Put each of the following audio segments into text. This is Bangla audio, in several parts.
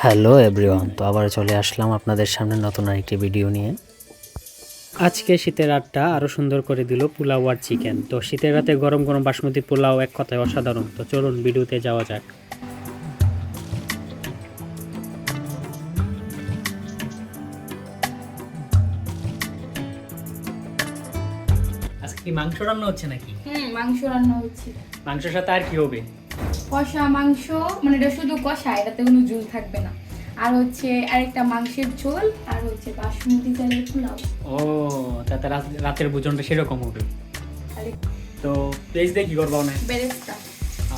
হ্যালো এভরিওয়ান তো আবার চলে আসলাম আপনাদের সামনে নতুন আরেকটি ভিডিও নিয়ে। আজকে শীতের রাতটা আরও সুন্দর করে দিল পোলাও আর চিকেন। তো শীতের রাতে গরম গরম বাসমতি পোলাও এক কথায় অসাধারণ। তো চলুন ভিডিওতে যাওয়া যাক। আজকে কি মাংস রান্না হচ্ছে নাকি? হুম মাংস রান্না হচ্ছে। মাংসের সাথে আর কি হবে? কষা মাংস মানে এটা শুধু কষা এটাতে কোনো ঝোল থাকবে না। আর হচ্ছে আরেকটা মাংসের ঝোল আর হচ্ছে বাসমতি চালের পোলাও। ও তাতে রাতের ভোজনটা সেরকম হবে। তো প্লেস দিয়ে কি করব না বেরেস্তা।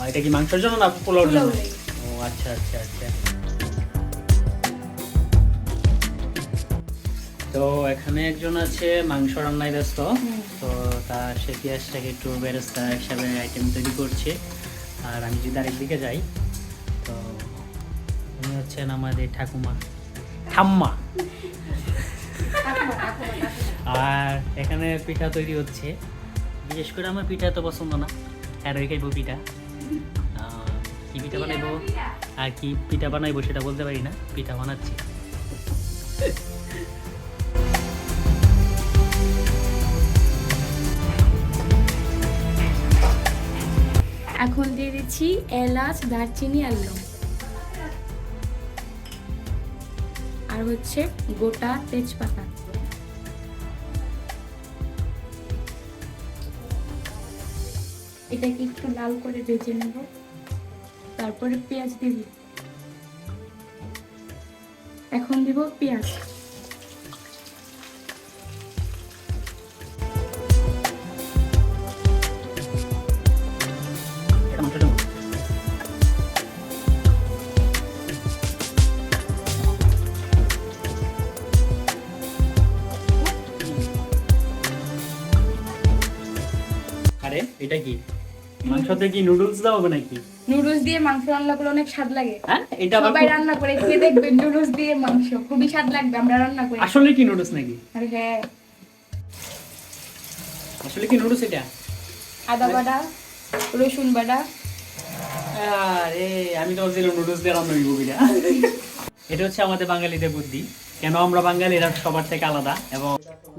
এটা কি মাংসের জন্য না পোলাওর পোলাও জন্য ও আচ্ছা আচ্ছা আচ্ছা। তো এখানে একজন আছে মাংস রান্নায় ব্যস্ত। তো তা সে পেঁয়াজটাকে একটু বেরেস্তা হিসাবে আইটেম তৈরি করছে। আর আমি যদি আরেকদিকে যাই, তো উনি হচ্ছেন আমাদের ঠাকুমা। ঠাম্মা। আর এখানে পিঠা তৈরি হচ্ছে। বিশেষ করে আমার পিঠা তো পছন্দ না। আর ওই খাইবো পিঠা। কি পিঠা বানাইবো? আর কি পিঠা বানাইবো সেটা বলতে পারি না। পিঠা বানাচ্ছি। এখন দিয়ে দিচ্ছি এলাচ, দারচিনি, আর লং আর হচ্ছে গোটা তেজপাতা। এটাকে একটু লাল করে ভেজে নেব। তারপরে পেঁয়াজ দিব। এখন দিব পেঁয়াজ। এটা কি? মাংসতে কি নুডলস দেওয়া হবে নাকি? নুডলস দিয়ে মাংস রান্না করলে অনেক স্বাদ লাগে। হ্যাঁ? এটা সবাই রান্না করে খেয়ে দেখবেন নুডলস দিয়ে মাংস। খুবই স্বাদ লাগবে আমরা রান্না করি। আসলে কি নুডলস নাকি? আর হ্যাঁ। আসলে কি নুডলস এটা? আদা বাটা রসুন বাটা। আরে আমি তো বলছিলাম নুডলস দিয়ে রান্না হইব কিনা। এটা হচ্ছে আমাদের বাঙালিদের বুদ্ধি। কেন আমরা বাঙালিরা সবার থেকে আলাদা এবং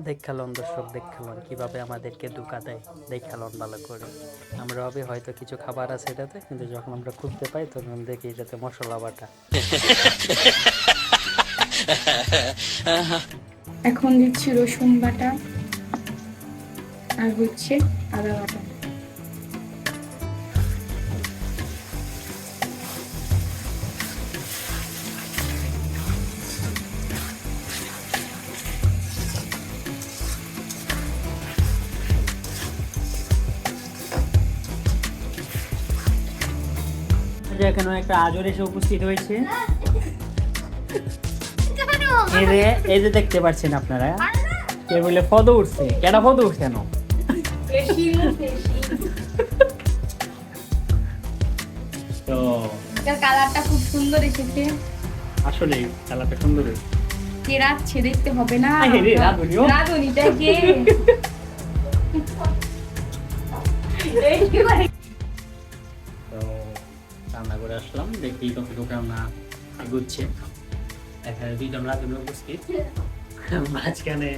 দেখালন দর্শক দেখালন। কীভাবে আমাদেরকে দুকা দেয় দেখালন ভালো করে। আমরা ভাবি হয়তো কিছু খাবার আছে এটাতে কিন্তু যখন আমরা খুঁজতে পাই তখন দেখি এটাতে মশলা বাটা। এখন দিচ্ছি রসুন বাটা আর হচ্ছে আদা বাটা। এখানে একটা আজর এসে উপস্থিত হয়েছে। এই যে দেখতে পাচ্ছেন আপনারা কে বলে ফদ উঠছে। কেন ফদ উঠছে কেন তো এটার কালারটা খুব সুন্দর এসেছে। আসলে খেলাটা সুন্দর। কে রাখছে দেখতে হবে না। আরে রে, রাঁধুনি ও। কে আসলাম দেখি কতটুকু রান্না এগুচ্ছে। এখানে দুইজন রাঁধুনি উপস্থিত। মাঝখানে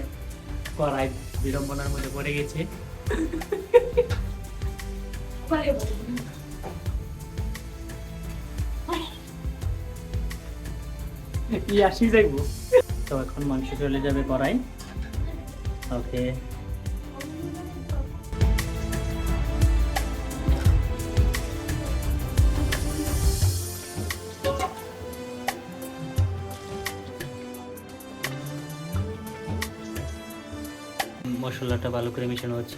কড়াই বিড়ম্বনার মধ্যে পড়ে গেছে। কি আসি যাইবো। তো এখন মাংস চলে যাবে কড়াই। ওকে। মশলাটা ভালো করে মেশানো হচ্ছে।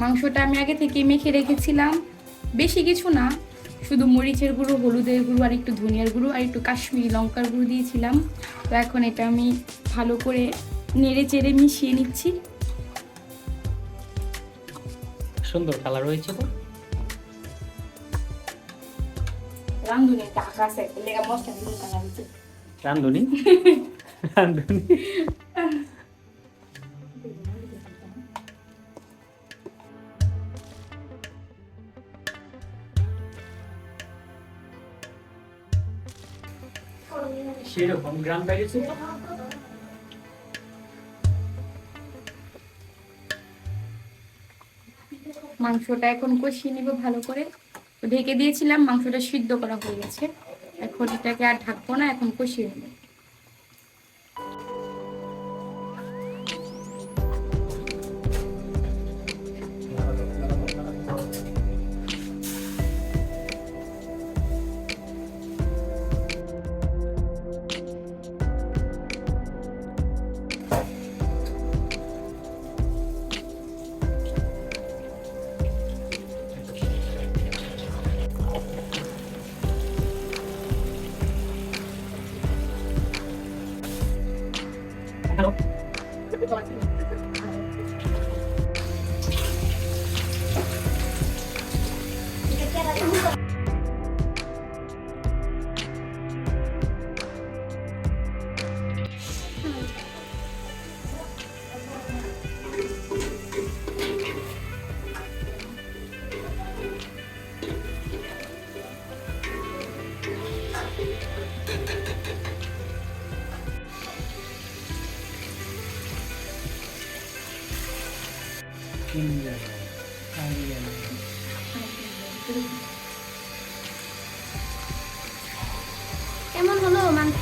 মাংসটা আমি আগে থেকে মেখে রেখেছিলাম। বেশি কিছু না শুধু মরিচের গুঁড়ো হলুদের গুঁড়ো আর একটু ধনিয়ার গুঁড়ো আর একটু কাশ্মীরি লঙ্কার গুঁড়ো দিয়েছিলাম। তো এখন এটা আমি ভালো করে নেড়ে চেড়ে মিশিয়ে নিচ্ছি। সুন্দর কালার হয়েছে তো। রান্ধুনি টাকা আছে লেগা মশলা দিয়ে রান্ধুনি? রান্ধুনি? সেরকম গ্রাম ছিল। মাংসটা এখন কষিয়ে নিব ভালো করে। ঢেকে দিয়েছিলাম, মাংসটা সিদ্ধ করা হয়ে গেছে। এখন এটাকে আর ঢাকবো না, এখন কষিয়ে নেব। কেমন হলো মাংস?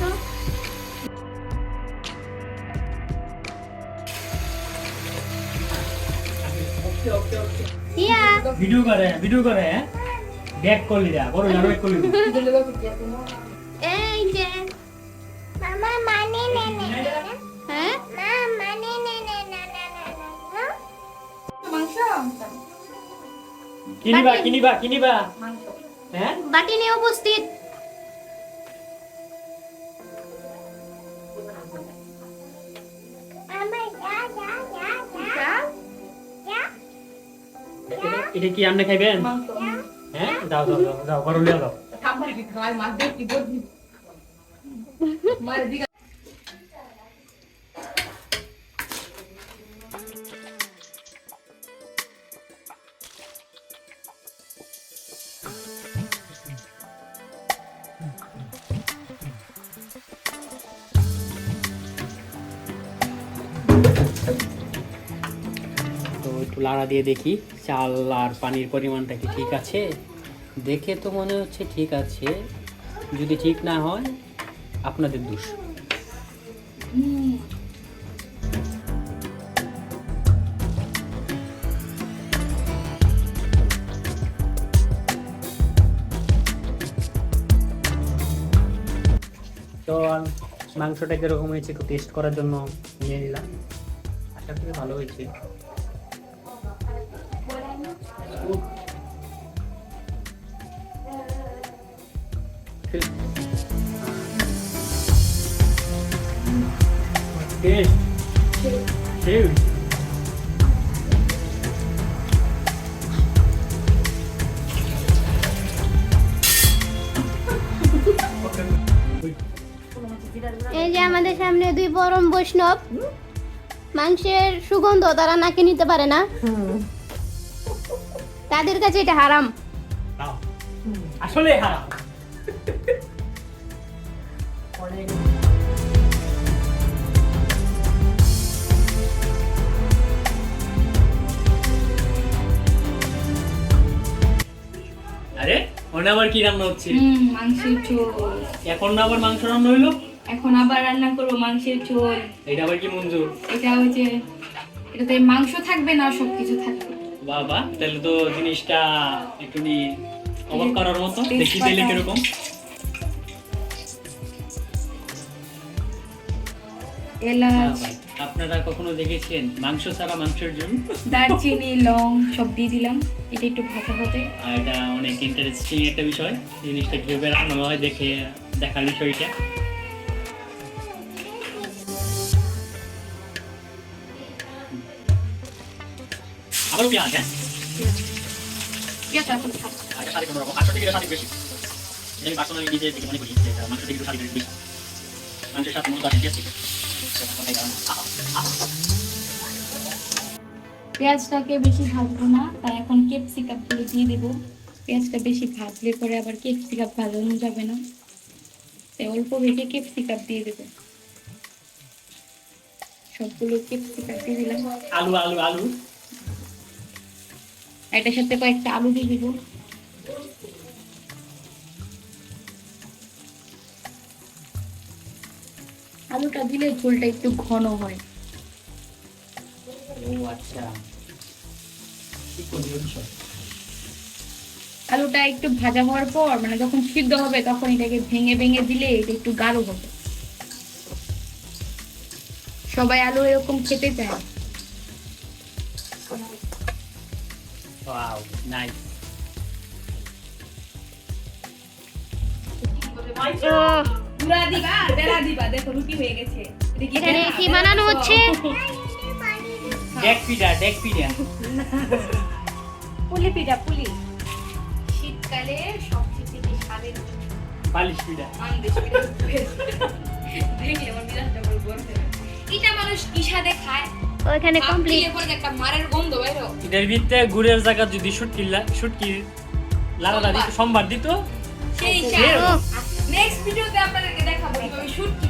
ভিডিও করে ভিডিও করে ব্যাক করলি যা বড় না ব্যাক করলি। এই যে। মামা মানে নে নে হ্যাঁ? মা মানে নে নে না না না না মাংস কিনিবা কিনিবা কিনিবা। হ্যাঁ? বাটি নিয়ে উপস্থিত। এটা- কি আপনি খাইবেন? হ্যাঁ? দাও দাও দাও দাও বড় লিয়া দিকে তো একটু লাড়া দিয়ে দেখি। চাল আর পানির পরিমাণটা কি ঠিক আছে? দেখে তো মনে হচ্ছে ঠিক আছে। যদি ঠিক না হয়, আপনাদের দোষ। তো মাংসটা কীরকম হয়েছে একটু টেস্ট করার জন্য নিয়ে নিলাম। আশা করি ভালো হয়েছে। এই যে আমাদের সামনে দুই পরম বৈষ্ণব, মাংসের সুগন্ধ তারা নাকে নিতে পারে না? তাদের কাছে এটা হারাম। আসলে হারাম। আরে ওটা আবার কি রান্না হচ্ছে? হুম মাংসের ঝোল। এখন না আবার মাংস রান্না হইল? এখন আবার রান্না করব মাংসের ঝোল। এটা আবার কি মঞ্জুর? এটা হচ্ছে এটাতে মাংস থাকবে না সব কিছু থাকবে। বাবা তাহলে তো জিনিসটা একটু নি অবাক করার মতো দেখি তাহলে কীরকম। এলাচ। আপনারা কখনো দেখেছেন মাংস ছাড়া মাংসের জন্য? দারচিনি লং সব দিয়ে দিলাম। এটা একটু ভাজা হবে। আর এটা অনেক ইন্টারেস্টিং একটা বিষয়। জিনিসটা কীভাবে রান্না হয় দেখে দেখার বিষয়টা। আবারও পেঁয়াজ পেঁয়াজ আগে কোনো রকম আটশো থেকে সাথে বেশি। আমি পার্সোনালি নিজে থেকে মনে করি মাংস থেকে সাথে বেশি। মাংসের সাথে মূলত আসে পেঁয়াজটাকে বেশি ভাজবো না তাই এখন ক্যাপসিকামগুলো দিয়ে দেবো। পেঁয়াজটা বেশি ভাজলে পরে আবার ক্যাপসিকাম ভাজানো যাবে না। তাই অল্প ভেজে ক্যাপসিকাম দিয়ে দেবো। সবগুলো ক্যাপসিকাম দিয়ে দিলাম। আলু আলু আলু। এটার সাথে কয়েকটা আলু দিয়ে দিব। আলুটা দিলে ঝোলটা একটু ঘন হয়। ও আচ্ছা? আলুটা একটু ভাজা হওয়ার পর মানে যখন সিদ্ধ হবে তখন এটাকে ভেঙে ভেঙে দিলে এটা একটু গাঢ় হবে। সবাই আলু এরকম খেতে চায়। ওয়াও নাইস গুঁড়া দিবা বেলা দিবা। দেখো রুটি হয়ে গেছে। এখানে কি বানানো হচ্ছে? ডেক পিঠা ডেক পিঠা। পুলি পিঠা পুলি। শীতকালে সবচেয়ে থেকে স্বাদের বালিশ পিঠা। আনন্দের পিঠা। দেখলে আমার মিরাজটা বড় গর্বে এটা মানুষ কি স্বাদে খায়। ওইখানে কমপ্লিট দিলে পরে যে একটা মারের গন্ধ বাইরো এটার ভিতরে গুড়ের জায়গা যদি শুটকি শুটকি লাড়াটা দিত সোমবার। দিত সেই। নেক্সট ভিডিওতে আপনাদেরকে দেখাবো কীভাবে শুট কি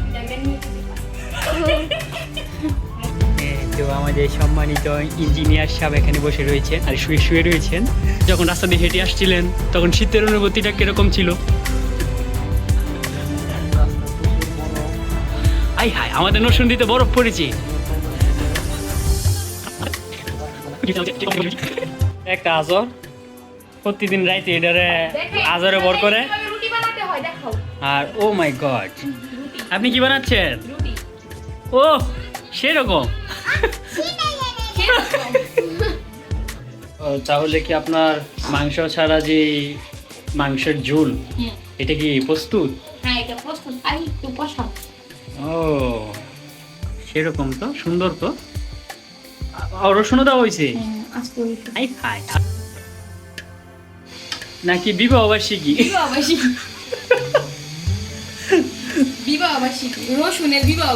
পিঠা তো আমাদের সম্মানিত ইঞ্জিনিয়ার সাহেব এখানে বসে রয়েছেন আর শুয়ে শুয়ে রয়েছেন। যখন রাস্তা দিয়ে হেঁটে আসছিলেন তখন শীতের অনুভূতিটা কীরকম ছিল? আই হাই আমাদের নরসিংদীতে বরফ পড়েছে। একটা আজর প্রতিদিন রাইতে এটারে আজরে বর করে। আর ও মাই গড। আপনি কি বানাচ্ছেন? ও সেরকম। তাহলে কি আপনার মাংস ছাড়া যে মাংসের ঝোল এটা কি প্রস্তুত? হ্যাঁ ও সেরকম তো সুন্দর তো। আর রসুনও দেওয়া হয়েছে? হ্যাঁ, নাকি বিবাহ বার্ষিকী বিবাহ বার্ষিকী বিবাহ বার্ষিকী রসুনের বিবাহ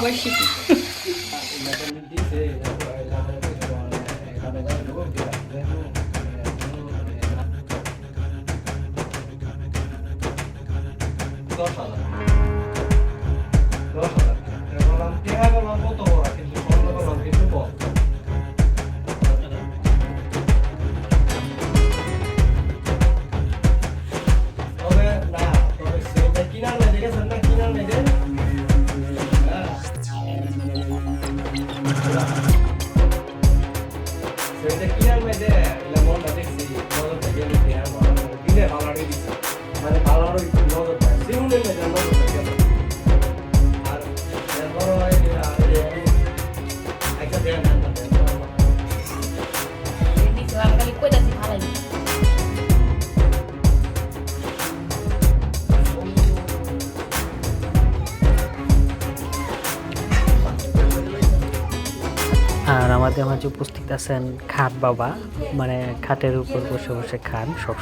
দিচ্ছে মানে আর যে উপস্থিত আছেন খাট বাবা মানে খাটের উপর বসে বসে খান সব